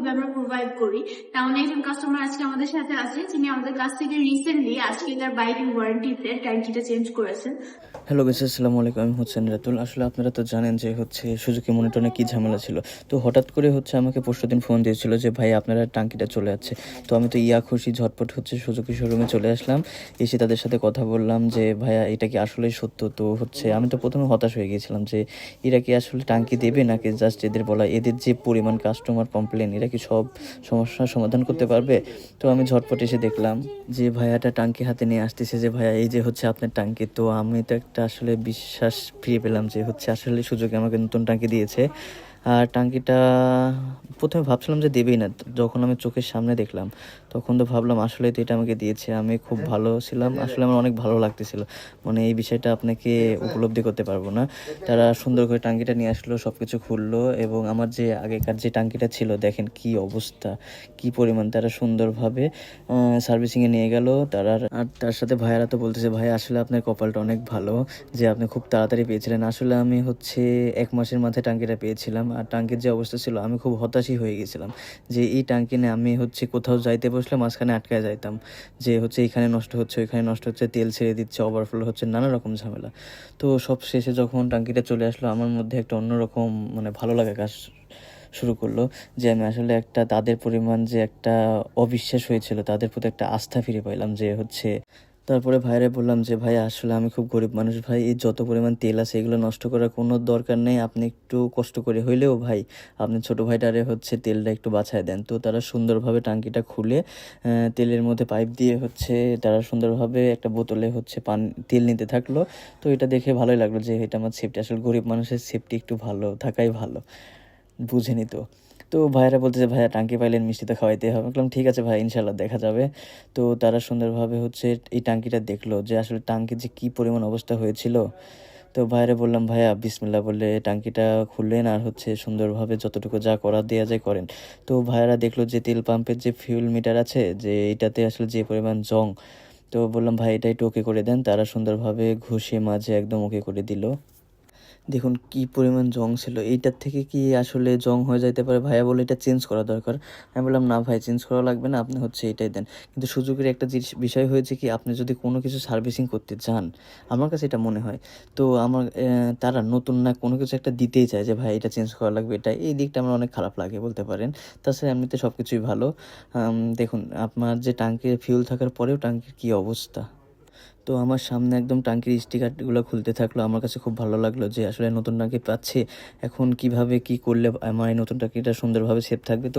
ভাবে আমরা প্রোভাইড করি। তেমন একজন কাস্টমার আজকে আমাদের সাথে আছে, যিনি আমাদের কাছ থেকে রিসেন্টলি আজকে তার বাইকের ওয়ারেন্টিতে ট্যাঙ্কিটা চেঞ্জ করেছেন। হ্যালো গেস আসসালামু আলাইকুম, আমি হোসেন রাতুল। আসলে আপনারা তো জানেন যে হচ্ছে সুজুকি মনিটনে কী ঝামেলা ছিল। তো হঠাৎ করে হচ্ছে আমাকে পরশু দিন ফোন দিয়েছিল যে, ভাই, আপনারা টাঙ্কিটা চলে যাচ্ছে। তো আমি তো ইয়া খুশি, ঝটপট হচ্ছে সুজুকি শোরুমে চলে আসলাম। এসে তাদের সাথে কথা বললাম যে, ভাইয়া, এটা কি আসলেই সত্য? তো হচ্ছে আমি তো প্রথমে হতাশ হয়ে গিয়েছিলাম যে, এরা কি আসলে টাঙ্কি দেবে নাকি? জাস্ট এদের বলা, এদের যে পরিমাণ কাস্টমার কমপ্লেন এরা কি সব সমস্যার সমাধান করতে পারবে? তো আমি ঝটপট এসে দেখলাম যে ভাইয়াটা টাঙ্কি হাতে নিয়ে আসতেছে যে, ভাইয়া, এই যে হচ্ছে আপনার টাঙ্কি। তো আমি তো একটা আসলে বিশ্বাস ফিরে পেলাম যে, হচ্ছে আসলে সুযোগে আমাকে নতুন টাঙ্কি দিয়েছে। আর টাঙ্কিটা প্রথমে ভাবছিলাম যে দেবেই না, যখন আমি চোখের সামনে দেখলাম, তখন তো ভাবলাম আসলে তো এটা আমাকে দিয়েছে, আমি খুব ভালো ছিলাম, আসলে আমার অনেক ভালো লাগতেছিল। মানে এই বিষয়টা আপনাকে উপলব্ধি করতে পারব না। তারা সুন্দর করে টাঙ্কিটা নিয়ে আসলো সব কিছু খুললো এবং আমার যে আগেকার যে টাঙ্কিটা ছিল, দেখেন কি অবস্থা, কি পরিমাণ তারা সুন্দরভাবে সার্ভিসিংয়ে নিয়ে গেল। তারা আর তার সাথে ভাইয়ারা তো বলতেছে, ভাই, আসলে আপনার কপালটা অনেক ভালো যে আপনি খুব তাড়াতাড়ি পেয়েছিলেন। আসলে আমি হচ্ছে এক মাসের মাথায় টাঙ্কিটা পেয়েছিলাম। আর টাঙ্কির যে অবস্থা ছিল, আমি খুব হতাশই হয়ে গেছিলাম যে এই টাঙ্কি নিয়ে আমি হচ্ছে কোথাও যাইতে বসলে মাঝখানে আটকায় যাইতাম, যে হচ্ছে এখানে নষ্ট হচ্ছে, ওইখানে নষ্ট হচ্ছে, তেল ছেড়ে দিচ্ছে ওভারফ্লো হচ্ছে, নানা রকম ঝামেলা। তো সব শেষে যখন টাঙ্কিটা চলে আসলো, আমার মধ্যে একটা অন্যরকম মানে ভালো লাগা কাজ শুরু করল যে আমি আসলে একটা তাদের পরিমাণ যে একটা অবিশ্বাস হয়েছিল, তাদের প্রতি একটা আস্থা ফিরে পাইলাম যে হচ্ছে তারপরে ভাইরে বললাম যে, ভাই, আসলে আমি খুব গরিব মানুষ ভাই। এই যত পরিমাণ তেল আছে, এগুলো নষ্ট করার কোনো দরকার নেই। আপনি একটু কষ্ট করে হইলেও ভাই, আপনি ছোট ভাইটারে হচ্ছে তেলটা একটু বাছায় দেন। তো তারা সুন্দরভাবে টাঙ্কিটা খুলে তেলের মধ্যে পাইপ দিয়ে হচ্ছে তারা সুন্দরভাবে একটা বোতলে হচ্ছে পান, তেল নিতে থাকল। তো এটা দেখে ভালোই লাগল যে, এটা আমার সেফটি আসলে গরিব মানুষের সেফটি একটু ভালো, থাকাই ভালো। বুঝেনি তো। তো ভাইয়েরা বলতেছে, ভাইয়া টাঙ্কি পাইলেন, মিষ্টি তো খাওয়াইতে হবে। বললাম, ঠিক আছে ভাই ইনশাল্লাহ দেখা যাবে। তো তারা সুন্দরভাবে হচ্ছে এই টাঙ্কিটা দেখল যে আসলে টাঙ্কির যে কী পরিমাণ অবস্থা হয়েছিল। তো ভাইরে বললাম, ভাইয়া বিসমিল্লা বলে টাঙ্কিটা খুললেন আর হচ্ছে সুন্দরভাবে যতটুকু যা করা দেওয়া যায় করেন। তো ভাইয়েরা দেখল যে তেল পাম্পের যে ফিউল মিটার আছে, যে এটাতে আসলে যে পরিমাণ জং, তো বললাম, ভাই এটা একটু ওকে করে দেন। তারা সুন্দরভাবে ঘষে মাঝে একদম ওকে করে দিল। দেখুন কি পরিমাণ জং ছিল। এইটার থেকে কি আসলে জং হয়ে যাইতে পারে? ভাইয়া বলে এটা চেঞ্জ করা দরকার। আমি বললাম, না ভাই চেঞ্জ করা লাগবে না, আপনি হচ্ছে এটাই দেন। কিন্তু সুযোগের একটা জিনিস- বিষয় হয়েছে কি, আপনি যদি কোনো কিছু সার্ভিসিং করতে চান, আমার কাছে এটা মনে হয়, তো আমার তারা নতুন না কোনো কিছু একটা দিতেই চায় যে, ভাই, এটা চেঞ্জ করা লাগবে। এটা, এই দিকটা আমার অনেক খারাপ লাগে, বলতে পারেন। তাছাড়া এমনিতে সব কিছুই ভালো দেখুন, আপনার যে টাঙ্কির ফিউল থাকার পরেও টাঙ্কির কী অবস্থা? তো আমার সামনে একদম টাঙ্কির স্টিকারগুলো খুলতে থাকল। আমার কাছে খুব ভালো লাগল যে আসলে নতুন টাঙ্কি পাচ্ছে। এখন কীভাবে কি করলে আমার এই নতুন টাঙ্কিটা সুন্দরভাবে সেফ থাকবে? তো